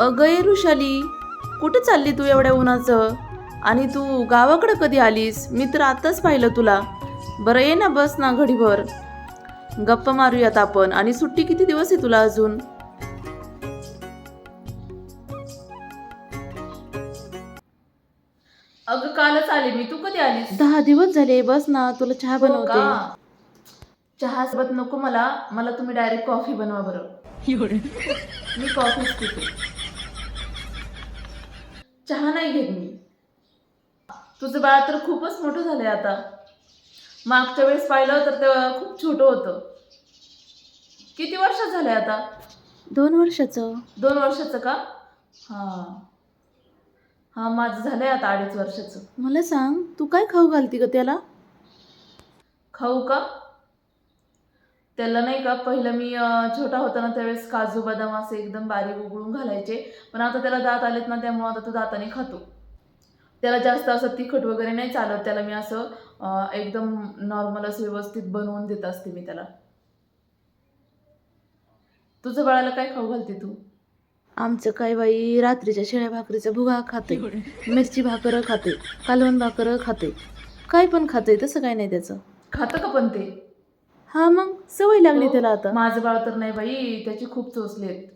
अगं ये ऋषाली कुठे चालली तू एवढ्या उन्हाचं? आणि तू गावाकडे कधी आलीस? मी तर आत्ताच पाहिलं तुला. बरं ये ना बस ना घडीभर. गप्पा मारूयात आपण. आणि सुट्टी किती दिवस आहे तुला अजून? अगं कालच आले मी. तू कधी आलीस? दहा दिवस झाले. बस ना तुला चहा बनवते. चहा सोबत नको मला. मला तुम्ही डायरेक्ट कॉफी बनवा बरं. मी कॉफीच पिते. चहा नाही घेत मी. तुझं बाळ तर खूपच मोठं झालंय आता. मागच्या वेळेस पाहिलं तर तेव्हा खूप छोटं होतं. किती वर्षात झालंय आता? दोन वर्षाचं. दोन वर्षाचं का? हां. हां माझं झालंय आता अडीच वर्षाचं. मला सांग तू काय खाऊ घालती ग त्याला? खाऊ का? त्याला नाही का पहिलं मी छोटा होता ना त्यावेळेस काजू बदाम असे एकदम बारीक उघडून घालायचे. पण आता त्याला दात आलेत ना त्यामुळे आता तो दाताने खातो. त्याला जास्त असं तिखट वगैरे नाही चालत. त्याला मी असं एकदम नॉर्मल असं व्यवस्थित बनवून देत असते मी त्याला. तुझं बाळाला काय खाऊ घालते तू? आमचं काय बाई रात्रीच्या शेळ्या भाकरीचा भुगा खाते. मिरची भाकरं खाते. कालवण भाकरं खाते. काय पण खाते तसं काय नाही त्याचं. खातं का पण ते? हा मग? सवय लागली त्याला आता. माझं बाळ तर नाही बाई त्याची खूप चोचले आहेत.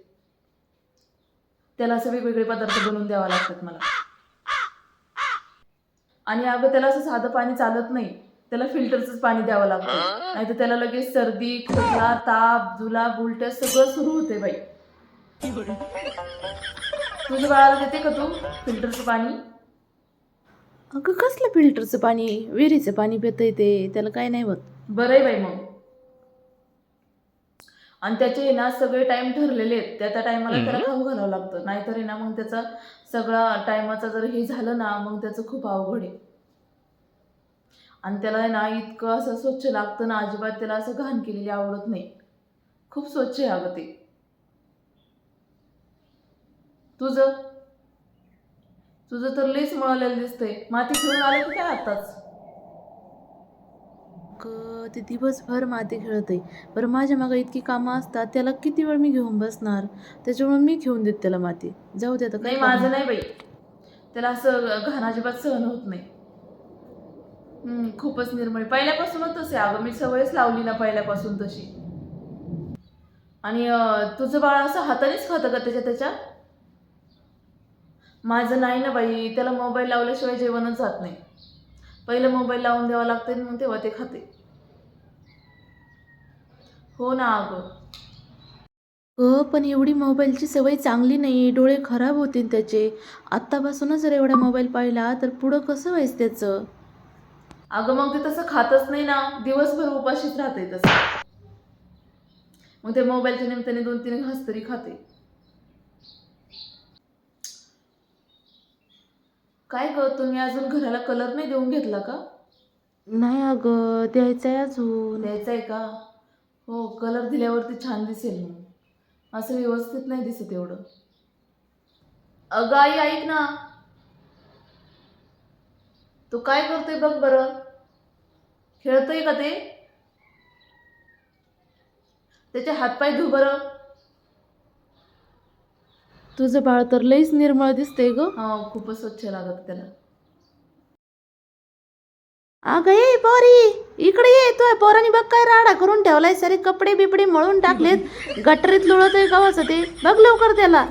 त्याला असं वेगवेगळे पदार्थ बनवून द्यावा लागतात मला. आणि अगं त्याला असं साधं पाणी चालत नाही. त्याला फिल्टरचंच पाणी द्यावं लागतं. नाही तर त्याला लगेच सर्दी खोकला ताप जुलाब उलट्या सगळं सुरू होते बाई. तुझ्या बाळाला देते का तू फिल्टरचं पाणी? अगं कसलं फिल्टरचं पाणी? विहिरीचं पाणी पितंय ते त्याला काय नाही होत. बरं आहे बाई मग. आणि त्याचे ना सगळे टाइम ठरलेले आहेत. त्या त्या टायमाला त्याला खाऊ घालावं लागतं. नाहीतर ना मग त्याचा सगळा टायमाचा जर हे झालं ना मग त्याचं खूप अवघड आहे. आणि त्याला ना इतकं असं स्वच्छ लागतं ना अजिबात त्याला असं घाण केलेली आवडत नाही. खूप स्वच्छ आहे अगं ते. तुझं? तुझं तर लईच मळलेलं दिसतंय. माती खेळून आलं की काय आताच? ते दिवसभर माती खेळत आहे बरं माझ्या मागं इतकी कामं असतात त्याला किती वेळ मी घेऊन बसणार? त्याच्यामुळे मी घेऊन देत त्याला माती. जाऊ दे आता काय नाही माझं नाही. बाई. त्याला असं घाण अजिबात सहन होत नाही. खूपच निर्मळ. पहिल्यापासूनच तसे अगं मी सवयच लावली ना पहिल्यापासून तशी. आणि तुझं बाळ असं हातानेच खातं का त्याच्या त्याच्या माझं नाही ना बाई. त्याला मोबाईल लावल्याशिवाय जेवणच जात नाही. पहिलं मोबाईल लावून द्यावा लागते मग तेव्हा ते खाते. हो ना अगं. अ पण एवढी मोबाईलची सवय चांगली नाही डोळे खराब होतील त्याचे. आत्तापासूनच जर एवढा मोबाईल पाहिला तर पुढं कसं व्हायचं त्याचं? अगं मग ते तसं खातच नाही ना. दिवसभर उपाशीच राहते तसं. मग ते मोबाईलच्या निमित्ताने दोन तीन घास तरी खाते. काय ग तुम्ही अजून घराला कलर नाही देऊन घेतला का? नाही अगं द्यायचं आहे अजून. द्यायचा आहे का? हो कलर दिल्यावरती छान दिसेल मग. असं व्यवस्थित नाही दिसत एवढं. अगं आई ऐक ना. तू काय करतोय बघ बरं. खेळतोय का ते? त्याचे हातपाय धु बरं. तुझं बाळ तर लईच निर्मळ दिसतंय ग. हा खूपच स्वच्छ लागत त्याला. अगं ये पोरी इकडे ये तो पोरांनी बघ काय राडा करून ठेवलाय सारे कपडे बिपडे मळून टाकलेत. गटरीत लुळत आहे गावाचं ते बघ लवकर त्याला.